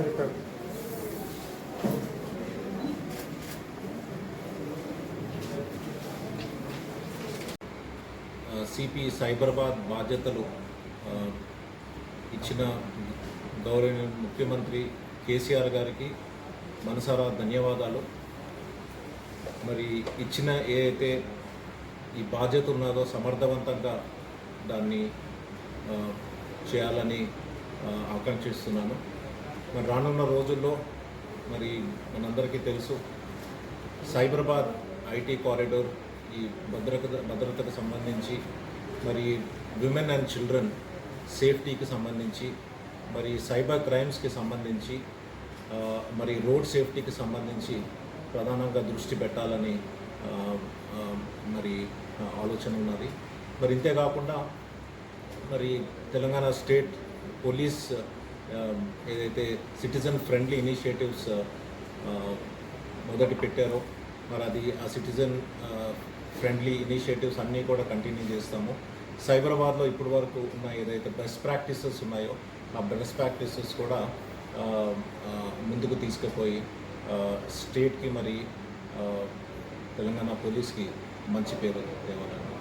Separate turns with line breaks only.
సరికాదు సిపి సైబరాబాద్ బాధ్యతలు ఇచ్చిన గౌరవ ముఖ్యమంత్రి కేసీఆర్ గారికి మనసారా ధన్యవాదాలు. మరి ఇచ్చిన ఏదైతే ఈ బాధ్యత ఉన్నదో సమర్థవంతంగా దాన్ని చేయాలని ఆకాంక్షిస్తున్నాను. మరి రానున్న రోజుల్లో మరి మనందరికీ తెలుసు సైబరాబాద్ ఐటీ కారిడోర్ ఈ భద్రత భద్రతకు సంబంధించి మరి విమెన్ అండ్ చిల్డ్రన్ సేఫ్టీకి సంబంధించి మరి సైబర్ క్రైమ్స్కి సంబంధించి మరి రోడ్ సేఫ్టీకి సంబంధించి ప్రధానంగా దృష్టి పెట్టాలని మరి ఆలోచన ఉన్నది. మరి ఇంతే కాకుండా మరి తెలంగాణ స్టేట్ పోలీస్ Um, ఏదైతే సిటిజన్ ఫ్రెండ్లీ ఇనిషియేటివ్స్ మొదటి పెట్టారో మరి అది ఆ సిటిజన్ ఫ్రెండ్లీ ఇనిషియేటివ్స్ అన్నీ కూడా కంటిన్యూ చేస్తాము. సైబరాబాద్లో ఇప్పటి వరకు ఉన్న ఏదైతే బెస్ట్ ప్రాక్టీసెస్ ఉన్నాయో ఆ బెస్ట్ ప్రాక్టీసెస్ కూడా uh, uh, ముందుకు తీసుకుపోయి uh, స్టేట్కి మరి తెలంగాణ పోలీస్కి మంచి పేరు తేవాలన్నమాట.